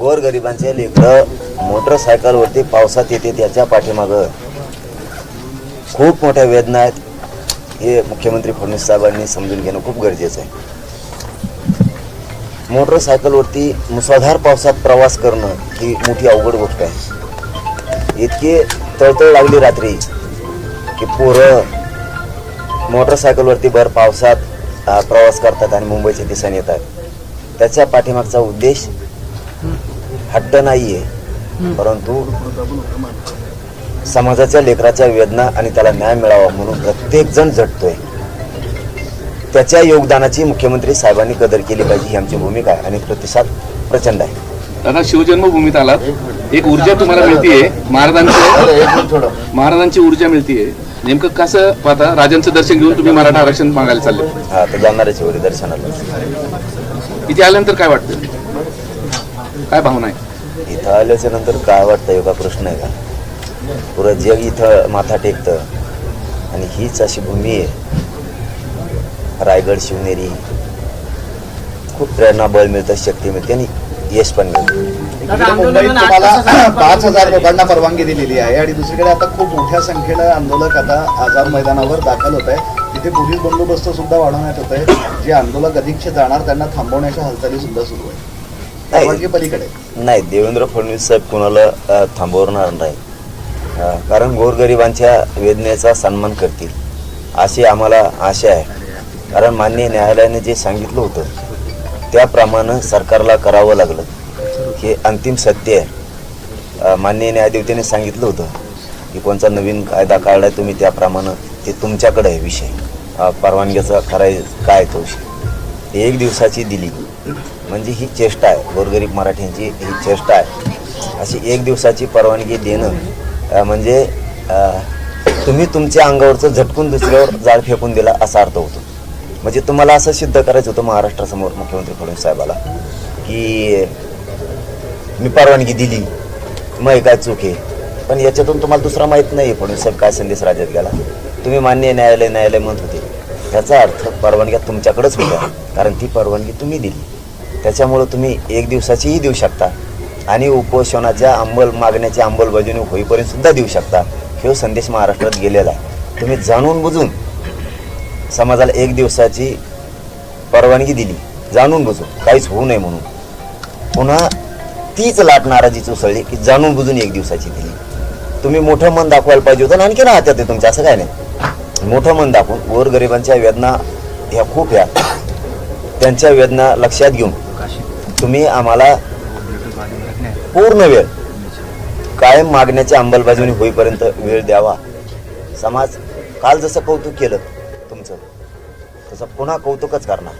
गोरगरिबांचे लेकरं मोटरसायकलवरती पावसात येते त्याच्या पाठीमागं. खूप मोठ्या वेदना आहेत. हे मुख्यमंत्री फडणवीस साहेबांनी समजून घेणं खूप गरजेचं आहे. मोटरसायकलवरती मुसळधार पावसात प्रवास करणं ही मोठी अवघड गोष्ट आहे. इतकी तळतळ लागली रात्री की पोरं मोटरसायकलवरती भर पावसात प्रवास करतात आणि मुंबईच्या दिसायला येतात. त्याच्या पाठीमागचा उद्देश हट्ट नाही आहे परंतु समाजाच्या लेकराच्या वेदना आणि त्याला न्याय मिळावा म्हणून प्रत्येक जण झटतोय त्याच्या योगदानाची मुख्यमंत्री साहेबांनी कदर केली पाहिजे ही आमची भूमिका आहे आणि प्रतिसाद प्रचंड आहे. दादा शिवजन्मभूमीत आलात. एक ऊर्जा तुम्हाला मिळतीये. महाराजांची महाराजांची ऊर्जा मिळतीये. नेमकं कसं पाहता राजांचं दर्शन घेऊन तुम्ही मराठा आरक्षण मागायला चालले? हा तर जाणारच होते दर्शनाला. इथे आल्यानंतर काय वाटतं? काय भावना आहे? इथं आल्याच्यानंतर काय वाटतं एवढा प्रश्न आहे का? पुरं जग इथं माथा टेकतं आणि हीच अशी भूमी आहे. रायगड शिवनेरी खूप प्रेरणा बळ मिळतं शक्ती मिळते आणि यश पण मिळतं. मुंबईत तुम्हाला पाच हजार लोकांना परवानगी दिलेली आहे आणि दुसरीकडे आता खूप मोठ्या संख्येनं आंदोलक आता आझाद मैदानावर दाखल होत आहे तिथे पोलीस बंदोबस्त सुद्धा वाढवण्यात येत आहे जे आंदोलक अधिकचे जाणार त्यांना थांबवण्याच्या हालचाली सुद्धा सुरू आहे. परवानगी पलीकडे. नाही देवेंद्र फडणवीस साहेब कुणाला थांबवणार नाही. कारण गोरगरिबांच्या वेदनेचा सन्मान करतील अशी आम्हाला आशा आहे. कारण माननीय न्यायालयाने जे सांगितलं होतं त्याप्रमाणे सरकारला करावं लागलं. हे अंतिम सत्य आहे. मान्य माननीय न्यायदेवतेने सांगितलं होतं की कोणता नवीन कायदा काढलाय तुम्ही त्याप्रमाणे ते तुमच्याकडे आहे विषय. परवानगीचा कराय काय तो विषय. एक दिवसाची दिली. म्हणजे ही चेष्टा आहे. गोरगरीब मराठ्यांची ही चेष्टा आहे. अशी एक दिवसाची परवानगी देणं म्हणजे तुम्ही तुमच्या अंगावरचं झटकून दुसऱ्यावर जाळ फेकून दिला असा अर्थ होतो. म्हणजे तुम्हाला असं सिद्ध करायचं होतं महाराष्ट्रासमोर मुख्यमंत्री फडणवीस साहेबाला की मी परवानगी दिली. मग काय चूक आहे? पण याच्यातून तुम्हाला दुसरा माहीत नाही फडणवीस साहेब काय संदेश राज्यात गेला. तुम्ही मान्य न्यायालय न्यायालय म्हणत होते. त्याचा अर्थ परवानग्या तुमच्याकडेच होत्या. कारण ती परवानगी तुम्ही दिली. त्याच्यामुळं तुम्ही एक दिवसाचीही देऊ शकता. आणि उपोषणाच्या अंमल मागण्याच्या अंमलबजावणी होईपर्यंत सुद्धा देऊ शकता. हे संदेश महाराष्ट्रात गेलेला आहे. तुम्ही जाणून बुजून समाजाला एक दिवसाची परवानगी दिली. जाणून बुजून. काहीच होऊ नये म्हणून. पुन्हा तीच लाट नाराजीची उसळली की जाणून बुजून एक दिवसाची दिली. तुम्ही मोठं मन दाखवायला पाहिजे होतं आणखी ना हातात आहे तुमच्या असं काय नाही. मोठं मन दाखवून गोरगरिबांच्या वेदना ह्या खूप ह्या. त्यांच्या वेदना लक्षात घेऊन तुम्ही आम्हाला पूर्ण वेळ कायम मागण्याची अंमलबजावणी होईपर्यंत वेळ द्यावा. समाज काल जसं कौतुक केलं तुमचं तसं पुन्हा कौतुकच करणार.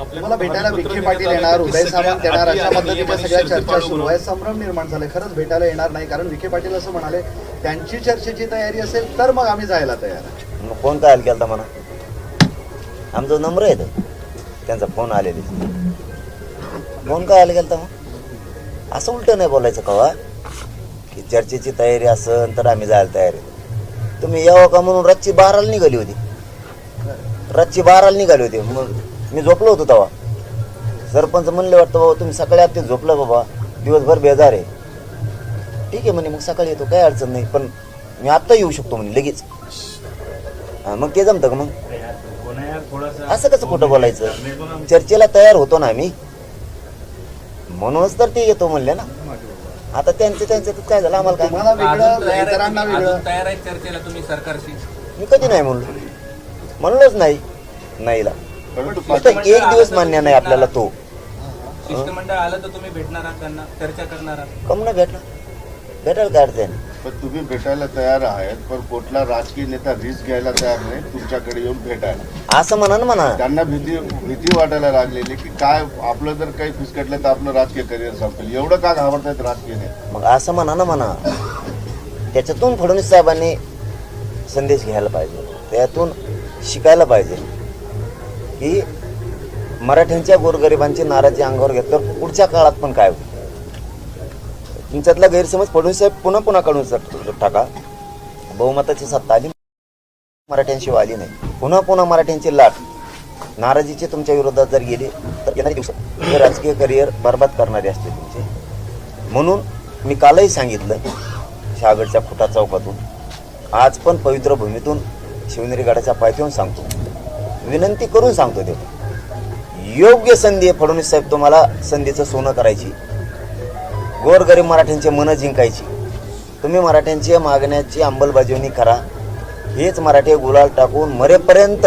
तुम्हाला भेटायला विखे पाटील येणार उदय सामंत येणार अशा पद्धतीच्या सगळ्या चर्चा सुरू आहे. संभ्रम निर्माण झाले खरंच भेटायला येणार नाही कारण विखे पाटील असं म्हणाले त्यांची चर्चेची तयारी असेल तर मग आम्ही जायला तयार आहे. मग फोन काय केला म्हणा. आमचा नंबर आहे तो. त्यांचा फोन आलेले. फोन काय आला गेलता मग? असं उलट नाही बोलायचं कवा की चर्चेची तयारी असेल तर आम्ही जायला तयार आहे. तुम्ही यावं का म्हणून रातची बाराला निघाली होती? रातची बाराला निघाली होती. मग मी झोपलो होतो तेव्हा. सरपंच म्हणले वाटतं बाबा तुम्ही सकाळी आत झोपलं बाबा. दिवसभर बेजार आहे. ठीक आहे म्हणे मग सकाळी येतो काही अडचण नाही. पण मी आत्ता येऊ शकतो म्हणे लगेच. हा, मग ते जमतं का मग? असं कसं खोटं बोलायचं? चर्चेला तयार होतो ना आम्ही. म्हणूनच तर ते येतो म्हणले ना. आता त्यांचं त्यांचं काय झालं? आम्हाला काय तुम्हाला वेगळं इतरांना वेगळं. तयार आहे चर्चेला तुम्ही सरकारशी. मी कधी नाही म्हणलो. म्हणलोच नाही. नाहीला. फक्त एक दिवस मान्य नाही आपल्याला तो. शिष्टमंडळ आलं तर तुम्ही भेटणार आहात त्यांना चर्चा करणार आहात. कम ना भेटला भेटायला काय अडचण पण तुम्ही भेटायला तयार आहेत पण कुठला राजकीय नेता रिस्क घ्यायला तयार नाही तुमच्याकडे येऊन भेटायला. असं म्हणा ना म्हणा. त्यांना भीती भीती वाटायला लागलेली की काय आपलं जर काही फिसकटलं तर आपलं राजकीय करिअर संपेल. एवढं का घाबरतायत राजकीय नेते? मग असं म्हणा ना म्हणा. त्याच्यातून फडणवीस साहेबांनी संदेश घ्यायला पाहिजे. त्यातून शिकायला पाहिजे. की मराठ्यांच्या गोरगरिबांची नाराजी अंगावर घेतल्यावर पुढच्या काळात पण काय होईल? तुमच्यातला गैरसमज फडणवीस साहेब पुन्हा पुन्हा काढून टाका. बहुमताची सत्ता आली मराठ्यांशिवाय आली नाही. पुन्हा पुन्हा मराठ्यांची लाट. नाराजीचे तुमच्या विरोधात जर गेली तर येणाऱ्या दिवसात हे राजकीय करिअर बर्बाद करणारे असते तुमचे. म्हणून मी कालही सांगितलं शहागडच्या खुटा चौकातून. आज पण पवित्र भूमीतून शिवनेरी गडाच्या पायथ्याहून सांगतो. विनंती करून सांगतो ते. योग्य संधी आहे फडणवीस साहेब तुम्हाला संधीचं सोनं करायची. गोरगरीब मराठ्यांचे मनं जिंकायची. तुम्ही मराठ्यांची मागण्याची अंमलबजावणी करा. हेच मराठी गुलाल टाकून मरेपर्यंत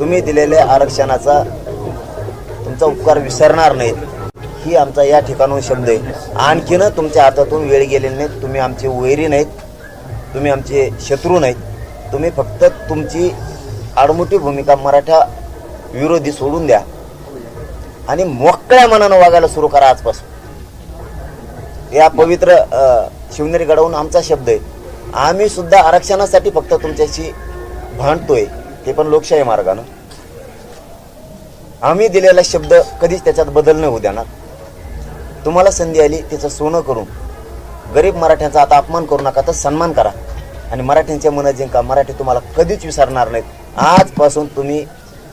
तुम्ही दिलेल्या आरक्षणाचा तुमचा उपकार विसरणार नाहीत. ही आमचा या ठिकाणून शब्द आहे. आणखीन तुमच्या हातातून वेळ गेलेली नाहीत तुम्ही आमचे वैरी नाहीत. तुम्ही आमचे शत्रू नाहीत. तुम्ही फक्त तुमची आडमुठी भूमिका मराठा विरोधी सोडून द्या. आणि मोकळ्या मनानं वागायला सुरू करा आजपासून. या पवित्र शिवनेरी गडावून आमचा शब्द आहे आम्ही सुद्धा आरक्षणासाठी फक्त तुमच्याशी भांडतोय. ते पण लोकशाही मार्गानं. आम्ही दिलेला शब्द कधीच त्याच्यात बदल नाही होऊ ना तुम्हाला संधी आली तिचं सोनं करून. गरीब मराठ्यांचा आता अपमान करू नका तर सन्मान करा. आणि मराठ्यांच्या मनात जिंका मराठी तुम्हाला कधीच विसरणार नाहीत. आजपासून तुम्ही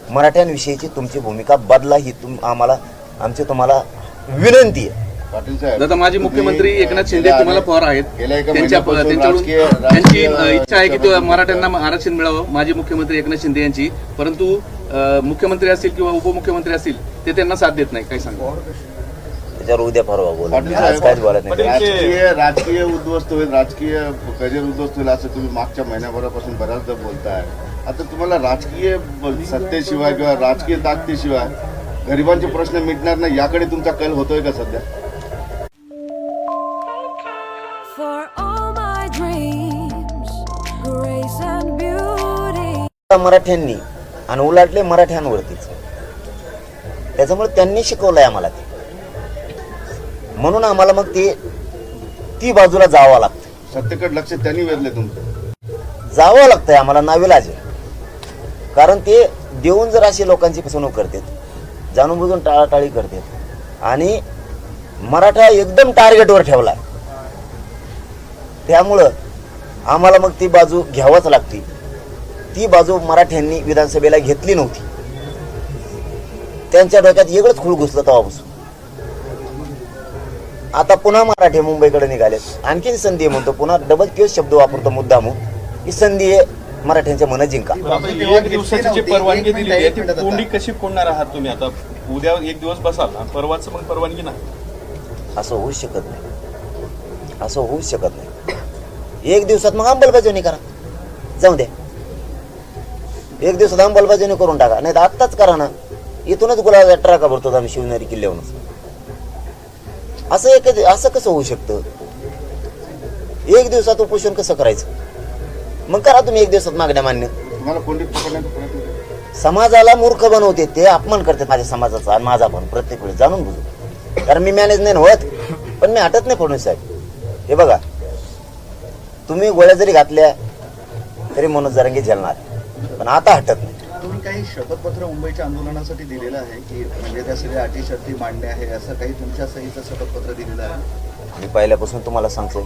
मराठ्यांविषयीची तुमची भूमिका बदला ही तुम आम्हाला आमची तुम्हाला विनंती आहे. पाटील साहेब दादा माजी मुख्यमंत्री एकनाथ शिंदे गेल्या तुम्हाला पवार आहेत. गेल्या एका त्यांच्या महिन्यापासून त्यांच्याकडून राजकीय- त्यांची अ, इच्छा आहे की तो मराठ्यांना आरक्षण मिळावं माजी मुख्यमंत्री एकनाथ शिंदे यांची. परंतु अ, मुख्यमंत्री असतील किंवा उपमुख्यमंत्री असतील ते त्यांना साथ देत नाही काय सांगा. त्याच्यावर उद्या परवा बोला. आज काहीच बोलत नाही. राजकीय राजकीय उद्ध्वस्त होईल राजकीय करिअर उद्ध्वस्त होईल असं तुम्ही मागच्या महिन्याभरापासून बऱ्याचदा बोलताय. आता तुम्हाला राजकीय सत्तेशिवाय किंवा राजकीय ताकदीशिवाय गरिबांचे प्रश्न मिटणार नाही याकडे तुमचा कल होतोय का सध्या. मराठ्यांनी आणि उलाटले मराठ्यांवरतीच. त्याच्यामुळे त्यांनी शिकवलंय आम्हाला ते. म्हणून आम्हाला मग ते ती बाजूला जावं लागतं. सत्तेकडे लक्ष त्यांनी वेधले तुमचं. जावं लागतंय आम्हाला नाविलाज. आहे कारण ते देऊन जर अशी लोकांची फसवणूक करतात जाणून बुजून टाळाटाळी करतात आणि मराठा एकदम टार्गेटवर ठेवलाय. त्यामुळं आम्हाला मग ती बाजू घ्यावंच लागते. ती बाजू मराठ्यांनी विधानसभेला घेतली नव्हती. त्यांच्या डोक्यात वेगळंच खूळ घुसलं तेव्हापासून. आता पुन्हा मराठे मुंबईकडे निघालेत आणखीन संधी म्हणतो पुन्हा डबल तेच शब्द वापरतो मुद्दामून. ही संधी आहे मराठ्यांच्या मन जिंका. एक दिवसाची जी परवानगी. दिली आहे ती. कोंडी कशी फोडणार आहात तुम्ही आता? उद्या एक दिवस बसाल आणि परवाच मग परवानगी नाही. असं होऊच शकत नाही. असं होऊच शकत नाही. एक दिवसात मग अंमलबजावणी करा. जाऊ द्या एक दिवसात अंमलबजावणी करून टाका. नाही तर आत्ताच करा ना. इथूनच गुलाब ट्राका भरतो आम्ही शिवनेरी किल्ल्यावरूनच. असं एक असं कसं होऊ शकतं? एक दिवसात उपोषण कसं करायचं? मग करा तुम्ही एक दिवसात मागण्या मान्य. समाजाला मूर्ख बनवते ते अपमान करतात माझ्या समाजाचा आणि माझा पण प्रत्येक वेळी जाणून बुजून. कारण मी मॅनेज नाही होत पण मी हटत नाही फडणवीस साहेब. हे बघा तुम्ही गोळ्या जरी घातल्या तरी मनोज जरांगी झेलणार. पण आता हटत नाही. काही शपथपत्र मुंबईच्या आंदोलनासाठी दिलेलं आहे की म्हणजे त्या सगळ्या अटी शर्ती मांडणे आहे असं काही तुमच्या सहीचं शपथपत्र दिलेलं आहे? मी पहिल्यापासून तुम्हाला सांगतो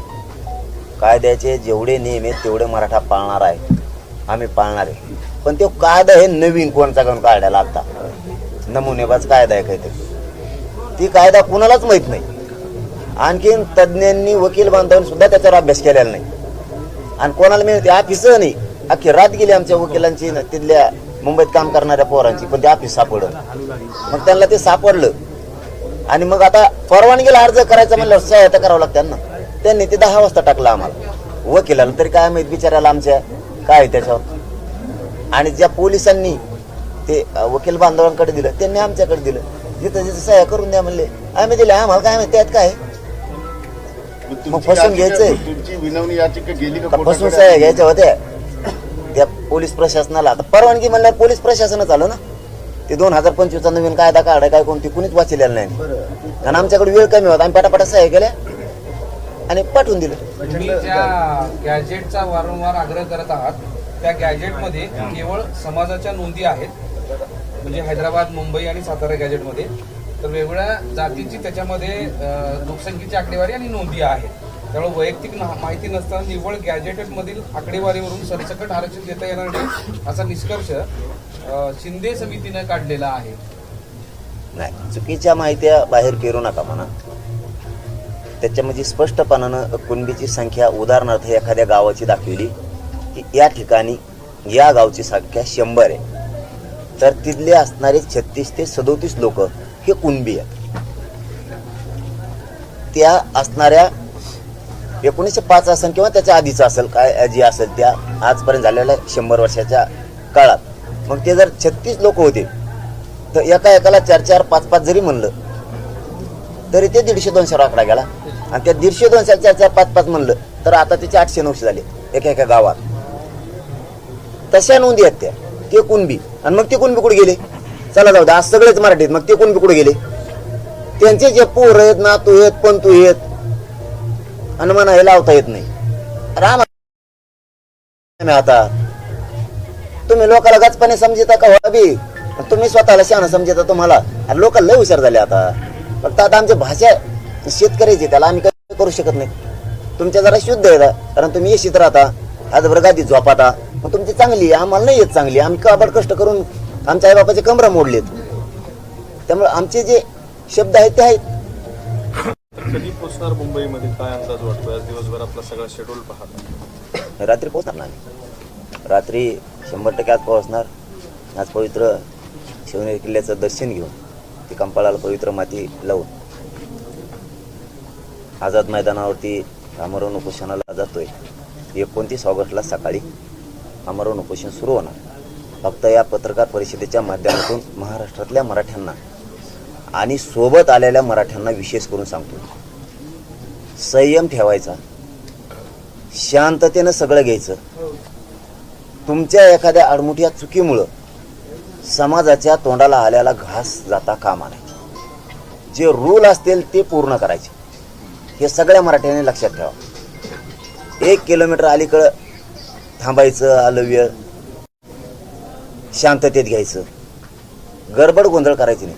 कायद्याचे जेवढे नियम आहेत तेवढे मराठा पाळणार आहे. आम्ही पाळणार आहे. पण तो कायदा हे नवीन कोणचा घेऊन काढायला आता नमुनेबाज कायदा आहे काहीतरी. ती कायदा कुणालाच माहीत नाही. आणखीन तज्ज्ञांनी वकील बांधवांनी सुद्धा त्याच्यावर अभ्यास केलेला नाही. आणि कोणाला मिळते ऑफिस नाही. अख्खी रात गेली आमच्या वकिलांची न तिथल्या मुंबईत काम करणाऱ्या पोरांची पण ते ऑफिस सापडलं. मग त्यांना ते सापडलं. आणि मग आता परवानगीला अर्ज करायचा म्हणल्यावर सहायता करावं लागतं त्यांना त्यांनी ते दहा वाजता टाकलं आम्हाला. वकिलाला तरी काय माहीत बिचारायला आमच्या काय त्याच्यावर. आणि ज्या पोलिसांनी ते वकील बांधवांकडे दिलं त्यांनी आमच्याकडे दिलं. जिथं जिथं सह्या करून द्या म्हणले. आम्ही दिले आम्हाला काय माहिती त्यात काय? मग फसून घ्यायचंय. फसून? सह्या घ्यायच्या होत्या. त्या पोलीस प्रशासनाला. आता परवानगी म्हणल्यावर पोलीस प्रशासनच आलं ना? ते दोन हजार पंचवीसचा नवीन कायदा काढाय काय कोणती कुणीच वाचलेलं नाही. बरं. आणि आमच्याकडे वेळ कमी होता. आम्ही पटापटा सह्या केल्या आणि पाठवून दिलं. तुम्ही ज्या गॅजेटचा वारंवार आग्रह करत आहात त्या गॅजेटमध्ये केवळ समाजाच्या नोंदी आहेत. म्हणजे हैदराबाद मुंबई आणि सातारा गॅजेटमध्ये. तर वेगवेगळ्या जातीची त्याच्यामध्ये लोकसंख्येची आकडेवारी आणि नोंदी आहेत. त्यामुळे वैयक्तिक माहिती नसताना निव्वळ गॅजेटमधील आकडेवारीवरून सरसकट आरक्षण देता येणार नाही असा निष्कर्ष शिंदे समितीनं काढलेला आहे. नाही चुकीच्या माहित्या बाहेर पेरू नका म्हणा. त्याच्यामध्ये स्पष्टपणानं कुणबीची संख्या उदाहरणार्थ एखाद्या गावाची दाखविली की या ठिकाणी या गावची संख्या शंभर आहे. तर तिथले असणारे छत्तीस ते सदोतीस लोक हे कुणबी आहेत. त्या असणाऱ्या एकोणीसशे पाच असेल किंवा त्याच्या आधीचं असेल काय जी असेल त्या आजपर्यंत झालेल्या शंभर वर्षाच्या काळात. मग ते जर छत्तीस लोक होते तर एका एकाला चार चार पाच पाच जरी म्हणलं तरी ते दीडशे दोनशे आकडा गेला. आणि त्या दीडशे दोनशे चार चार पाच पाच म्हणलं तर आता त्याचे आठशे नऊशे झाले एका एका गावात. तशा नोंदी आहेत त्या. ते कुणबी आणि मग ते कुणबी कुठे गेले? चला जाऊ दे आज सगळेच मराठीत मग ते कुणबी कुठे गेले? त्यांचे जे पोर आहेत नातू आहेत पंतू आहेत हनुमान हे लावता येत नाही. राम आता तुम्ही लोकाला गचपणे समजता का हो तुम्ही स्वतःला शहाणा समजता तुम्हाला. आणि लोक लय हुशार झाले आता. फक्त आता आमची भाषा शेतकऱ्याची त्याला आम्ही काही करू शकत नाही. तुमच्या जरा शुद्ध आहे कारण तुम्ही येशीत राहता. आज गादी झोपाता. मग तुमची चांगली आहे आम्हाला नाही येत चांगली. आम्ही काबड कष्ट करून आमच्या आईबापाचे कमरा मोडलेत? त्यामुळे आमचे जे शब्द आहेत ते आहेत. कधी पोहोचणार मुंबईमध्ये? काय अंदाज वाटतो आज दिवसभर आपला सगळा शेड्यूल पाहता रात्री पोहोचणार नाही रात्री शंभर टक्के आज पोहोचणार. आज पवित्र शिवनेरी किल्ल्याचं दर्शन घेऊन ती कंपाळाला पवित्र माती लावून आझाद मैदानावरती आमरण उपोषणाला जातोय. एकोणतीस ऑगस्टला सकाळी आमरण उपोषण सुरू होणार. फक्त या पत्रकार परिषदेच्या माध्यमातून महाराष्ट्रातल्या मराठ्यांना आणि सोबत आलेल्या मराठ्यांना विशेष करून सांगतो. संयम ठेवायचा. शांततेनं सगळं घ्यायचं. तुमच्या एखाद्या अडमुठ्या चुकीमुळं समाजाच्या तोंडाला आल्याला घास जाता कामा नाही जे रूल असतील ते पूर्ण करायचे. हे सगळ्या मराठ्यांनी लक्षात ठेवा. एक किलोमीटर अलीकडं थांबायचं आलं वेळ शांततेत घ्यायचं. गडबड गोंधळ करायची नाही.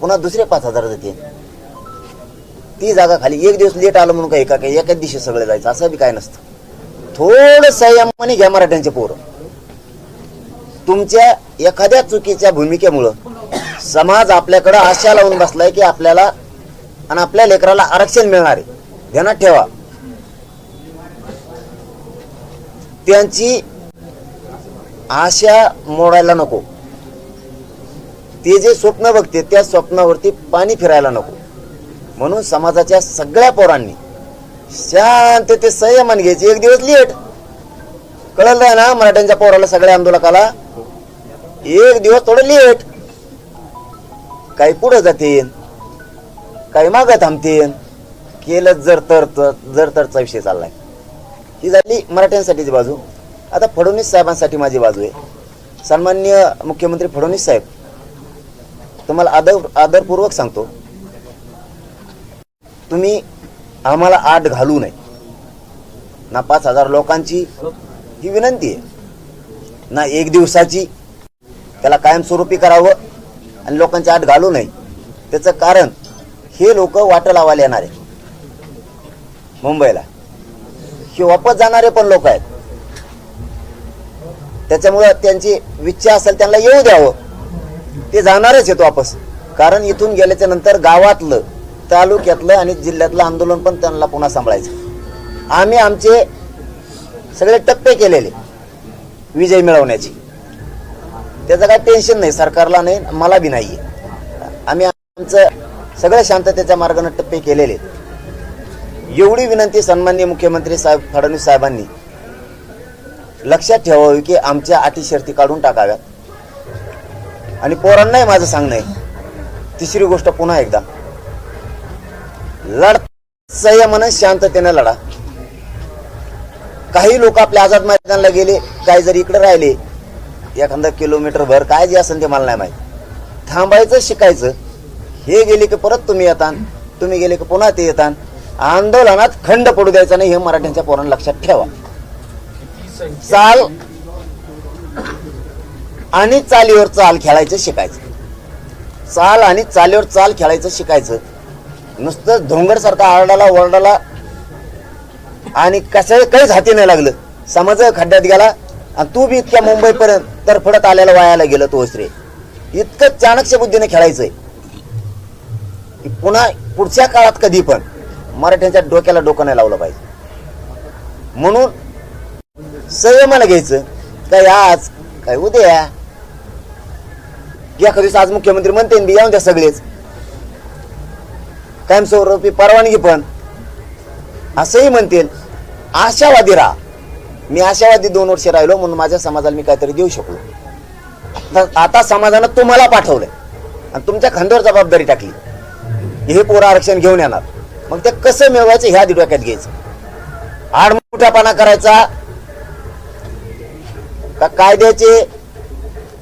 पुन्हा दुसरे पाच हजार देते. ती जागा खाली एक दिवस लेट आलं म्हणून काही का काही एकाच दिवशी सगळं जायचं असं बी काय नसतं. थोडं संयमाने घ्या मराठ्यांचे पोरं. तुमच्या एखाद्या चुकीच्या भूमिकेमुळं समाज आपल्याकडं आशा लावून बसलाय की आपल्याला आणि आपल्या लेकराला आरक्षण मिळणार आहे. ध्यानात ठेवा. त्यांची आशा मोडायला नको. ते जे स्वप्न बघते त्या स्वप्नावरती पाणी फिरायला नको. म्हणून समाजाच्या सगळ्या पोरांनी शांत ते संयमान घ्यायचे. एक दिवस लेट. कळलं ना मराठ्यांच्या पोराला सगळ्या आंदोलकाला? एक दिवस थोडं लेट. काही पुढे जातील काही मागं थांबतील केलं जर तर तर- जर तरचा विषय चाललाय. ही झाली मराठ्यांसाठीची बाजू. आता फडणवीस साहेबांसाठी माझी बाजू आहे. सन्मान्य मुख्यमंत्री फडणवीस साहेब तुम्हाला आदर आदरपूर्वक सांगतो. तुम्ही आम्हाला आठ घालू नये. ना पाच हजार लोकांची ही विनंती आहे. ना एक दिवसाची त्याला कायमस्वरूपी करावं आणि लोकांची आठ घालू नये. त्याचं कारण हे लोक वाट लावायला येणार आहे मुंबईला. हे वापस जाणारे पण लोक आहेत. त्याच्यामुळं त्यांची इच्छा असेल त्यांना येऊ द्यावं. ते जाणारच येतो वापस. कारण इथून गेल्याच्यानंतर गावातलं तालुक्यातलं आणि जिल्ह्यातलं आंदोलन पण त्यांना पुन्हा सांभाळायचं. आम्ही आमचे सगळे टप्पे केलेले विजय मिळवण्याची. त्याचं काय टेन्शन नाही सरकारला नाही मला बी नाही आम्ही आमचं सगळ्या शांततेच्या मार्गाने टप्पे केलेले. एवढी विनंती सन्माननीय मुख्यमंत्री साहेब फडणवीस साहेबांनी लक्षात ठेवावी की आमच्या अटी शर्ती काढून टाकाव्यात. आणि पोरांनाही माझं सांगणं आहे. तिसरी गोष्ट पुन्हा एकदा. लढ संयमानं शांततेनं लढा. काही लोक आपल्या आझाद मैदानाला गेले काही जर इकडे राहिले एखादा किलोमीटर भर काय जे असेल ते मला नाही माहीत. थांबायचं शिकायचं. हे गेले की परत तुम्ही येता तुम्ही गेले की पुन्हा ते येतान. आंदोलनात खंड पडू द्यायचा नाही हे मराठ्यांच्या पोरांना लक्षात ठेवा. चाल आणि चालीवर चाल खेळायचं शिकायचं. चाल आणि चालीवर चाल खेळायचं शिकायचं. नुसतं धोंगडसारखा आरडाला ओरडाला आणि कसं काहीच हाती नाही लागलं. समज खड्ड्यात गेला आणि तू बी इतक्या मुंबईपर्यंत तरफडत आलेला वायाला गेलं तो श्री इतकं चाणक्य बुद्धीने खेळायचंय. की पुन्हा पुढच्या काळात कधी पण मराठ्यांच्या डोक्याला डोकं नाही लावलं पाहिजे. म्हणून संयमाला घ्यायचं. काय आज काय उद्या या दिवस आज मुख्यमंत्री म्हणते बी येऊन द्या सगळेच. कायमस्वरूपी परवानगी पण. असंही म्हणतील आशावादी राहा. मी आशावादी दोन वर्ष राहिलो म्हणून माझ्या समाजाला मी काहीतरी देऊ शकलो. आता समाजानं तुम्हाला पाठवलंय. आणि तुमच्या खांद्यावर जबाबदारी टाकली. हे पोरं आरक्षण घेऊन येणार. मग ते कसं मिळवायचं ह्या डोक्यात घ्यायचं. आडमुठापणा करायचा. का कायद्याचे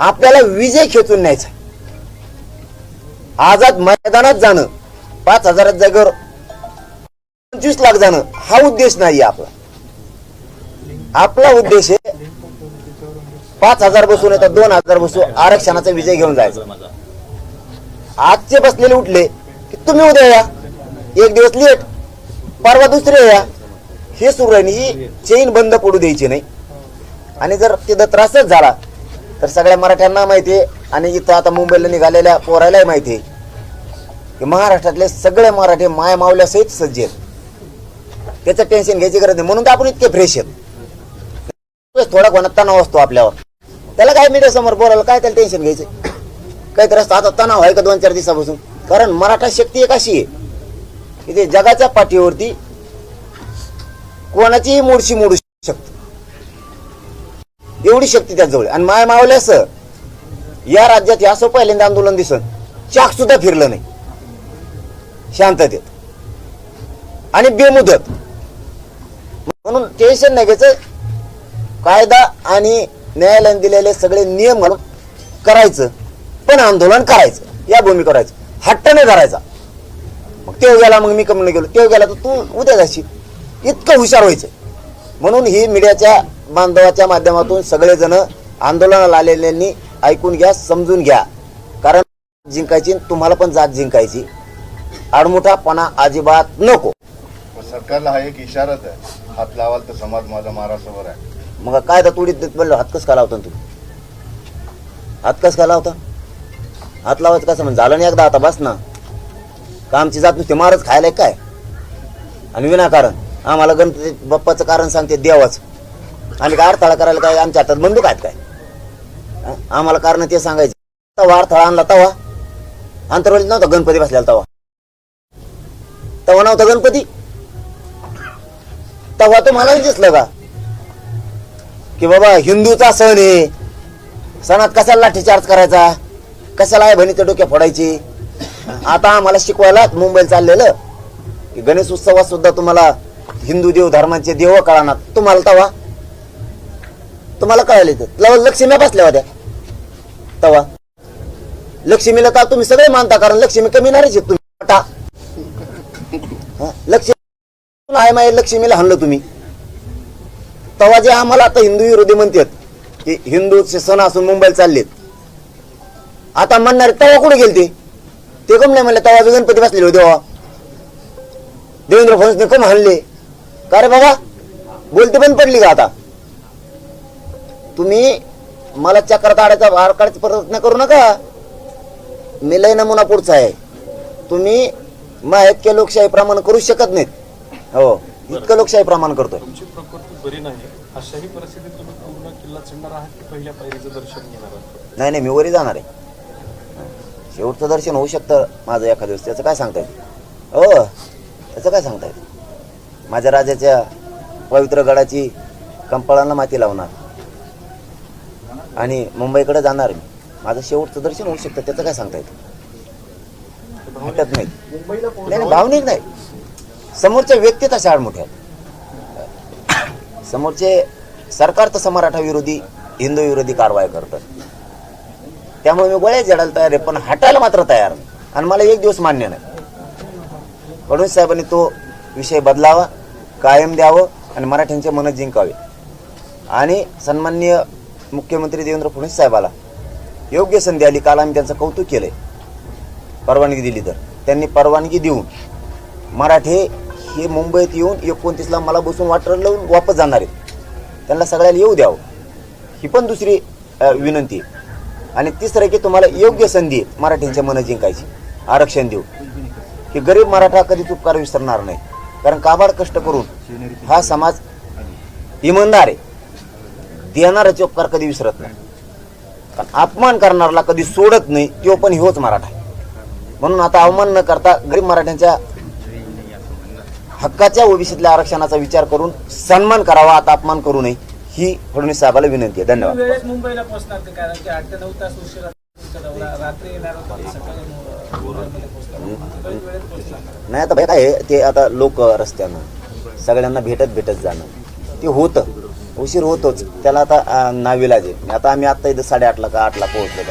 आपल्याला विजय खेचून न्यायचा. आझाद मैदानात जाणं पाच हजारात जागेवर पंचवीस लाख जाणं हा उद्देश नाही आपला. आपला उद्देश आहे पाच हजार बसून येतात दोन हजार बसू आरक्षणाचा विजय घेऊन जायचा. आजचे बसलेले उठले की तुम्ही उद्या या एक दिवस लेट परवा दुसरे या. हे सुरू ही चेन बंद पडू द्यायची नाही. आणि जर तिथं त्रासच झाला तर सगळ्या मराठ्यांना माहिती आहे. आणि इथं आता मुंबईला निघालेल्या पोरायलाही माहिती आहे. की महाराष्ट्रातले सगळे मराठी माय मावल्यासहित सज्ज आहेत. त्याचं टेन्शन घ्यायची गरज नाही. म्हणून तर आपण इतके फ्रेश आहेत. थोडा कोणा तणाव असतो आपल्यावर. त्याला काय मीडियासमोर बोलायला काय त्याला टेन्शन घ्यायचं? काही त्रास आता तणाव आहे का दोन चार दिवसापासून? कारण मराठा शक्ती एक अशी आहे. की ते जगाच्या पाठीवरती कोणाचीही मोडशी मोडू शकते एवढी शक्ती त्याजवळ. आणि माय मावल्यास या राज्यात या असं पहिल्यांदा आंदोलन दिसत चाक सुद्धा फिरलं नाही. शांततेत. आणि बेमुदत. म्हणून टेन्शन नाही घ्यायचं. कायदा आणि न्यायालयाने दिलेले सगळे नियम घालून करायचं. पण आंदोलन करायचं. या भूमी करायचं. हट्ट नाही करायचा मग तेव गेला मग मी कमी गेलो. तेव गेला तर तू उद्या जाशील. इतकं हुशार व्हायचं. म्हणून ही मीडियाच्या बांधवाच्या माध्यमातून सगळेजण आंदोलनाला आलेल्यांनी ऐकून घ्या समजून घ्या. कारण जिंकायची तुम्हाला पण जात जिंकायची. आडमुठापणा अजिबात नको. सरकारला हा एक इशाराच आहे. हात लावाल तर समाज माझा महाराष्ट्रावर आहे. मग काय तर तुडीत देत म्हणलं हात कस का लावता तू? हात कस का लावता? हात लावायचं कसं म्हणजे झालं नाही एकदा आता बस ना. का आमची जात नुसते मारच खायला काय? आणि विनाकारण. आम्हाला गणपती बाप्पाचं कारण सांगते देवाच. आम्ही काय अडथळा करायला काय? आमच्या हातात बंदूक आहेत काय? आम्हाला कारण ते सांगायचं. तवा अडथळा आणला तवा. अंतरवलीत नव्हता गणपती बसलेला तवा. तवा नव्हता गणपती. तवा तो मला दिसलं का? की बाबा हिंदूचा सण आहे. सणात कशाला लाठीचार्ज करायचा? कशाला आहे बहिणीच्या डोक्या फोडायची? आता आम्हाला शिकवायला मुंबईला चाललेलं. की गणेश उत्सवात सुद्धा तुम्हाला हिंदू देव धर्माचे देव कळणार. तुम्हाला तवा. तुम्हाला कळाले तर लक्ष्म्या बसल्या होत्या. तवा. लक्ष्मीला तर तुम्ही सगळे मानता कारण लक्ष्मी कमी नाहीच आहेत तुम्ही. लक्ष्मी आहे माय लक्ष्मीला हाणलं तुम्ही. तवा जे आम्हाला आता हिंदू विरोधी म्हणतात की हिंदूचे सण असून मुंबईला चाललेत. आता म्हणणारे तवा कुठे गेलते? ते कम नाही म्हणले तवा गणपती बसलेले होते तेव्हा. देवेंद्र फडणवीसने कम हाणले? का रे बाबा? बोलते बंद पडली का आता? तुम्ही मला चक्रात आडायचा भार काढायचा प्रयत्न करू नका. मी लय नमुना पुढचा आहे. तुम्ही मा इतक्या लोकशाही प्रमाण करू शकत नाहीत. हो इतकं लोकशाही प्रमाण करतोय. तुमची प्रकृती बरी नाही. अशाही परिस्थितीत तुम्ही पूर्ण किल्ला चढणार आहात की पहिल्या पायरीचं दर्शन घेणार आहात? नाही नाही मी वरी जाणार आहे. शेवटचं दर्शन होऊ शकतं माझं एखाद्या दिवस त्याचं काय सांगता येईल? हो त्याचं काय सांगता येईल? माझ्या राजाच्या पवित्र गडाची कंपाळांना माती लावणार. आणि मुंबईकडे जाणार मी. माझं शेवटचं दर्शन होऊ शकतं त्याचं काय सांगता येतं? हटत नाही. नाही भावनिक नाही. समोरच्या व्यक्ती तशा आडमोठ्या आहेत. समोरचे सरकार तसं मराठा विरोधी हिंदू विरोधी कारवाई करतात. त्यामुळे मी गोळ्या जडायला तयार आहे पण हटायला मात्र तयार नाही. आणि मला एक दिवस मान्य नाही. फडणवीस साहेबांनी तो विषय बदलावा कायम द्यावं आणि मराठ्यांचे मन जिंकावे. आणि सन्माननीय मुख्यमंत्री देवेंद्र फडणवीस साहेबाला. योग्य संधी आली काल आम्ही त्यांचं कौतुक केलंय. परवानगी दिली तर. त्यांनी परवानगी देऊन मराठे हे मुंबईत येऊन एकोणतीसला मला बसून वाटर लावून वापस जाणार आहेत. त्यांना सगळ्याला येऊ द्यावं. ही पण दुसरी विनंती आहे. आणि तिसरं आहे की तुम्हाला योग्य संधी आहे मराठ्यांच्या मन जिंकायची. आरक्षण देऊ की गरीब मराठा कधीच उपकार विसरणार नाही. कारण काबाड कष्ट करून हा समाज इमानदार आहे. देणाराचे उपकार कधी विसरत नाही. अपमान करणारला कधी सोडत नाही तो पण होच मराठा. म्हणून आता अवमान न करता गरीब मराठ्यांच्या हक्काच्या ओबीसीतल्या आरक्षणाचा विचार करून सन्मान करावा आता अपमान करू नये ही फडणवीस साहेबाला विनंती आहे. धन्यवाद. मुंबईला पोहोचणार ते कारण की आठ ते नऊ तास उशिरा नाही आता काय आहे ते आता लोक रस्त्यानं सगळ्यांना भेटत भेटत जाणं ते होतं. उशीर होतोच. त्याला आता नाविलाज आहे आता आम्ही आता इथं साडेआठला का आठला पोहोचलो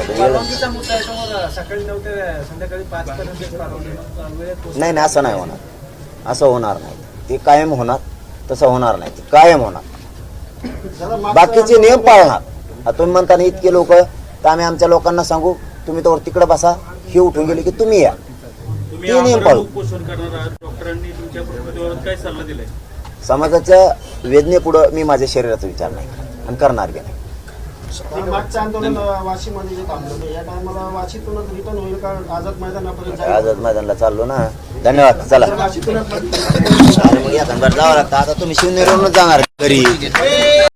नाही नाही असं नाही होणार. असं होणार नाही. ते कायम होणार तसं होणार नाही. ते कायम होणार. बाकीचे नियम पाळणार. आता तुम्ही म्हणता ना इतके लोक तर आम्ही आमच्या लोकांना सांगू तुम्ही तर तिकडे बसा. हे उठून गेले की तुम्ही या. ते नियम पाळू. समाजाच्या वेदनेपुढं मी माझ्या शरीराचा विचार नाही आणि करणार बी नाही. मागचं आंदोलन वाशीमध्ये जे थांबलं या टायमाला वाशीतूनच रिटर्न होईल का? आझाद मैदानापर्यंत आझाद मैदानला चाललो ना. धन्यवाद. चला. वाशीतूनच मग या जावं लागतं. आता तुम्ही शिवनेरीवरूनच जाणार घरी.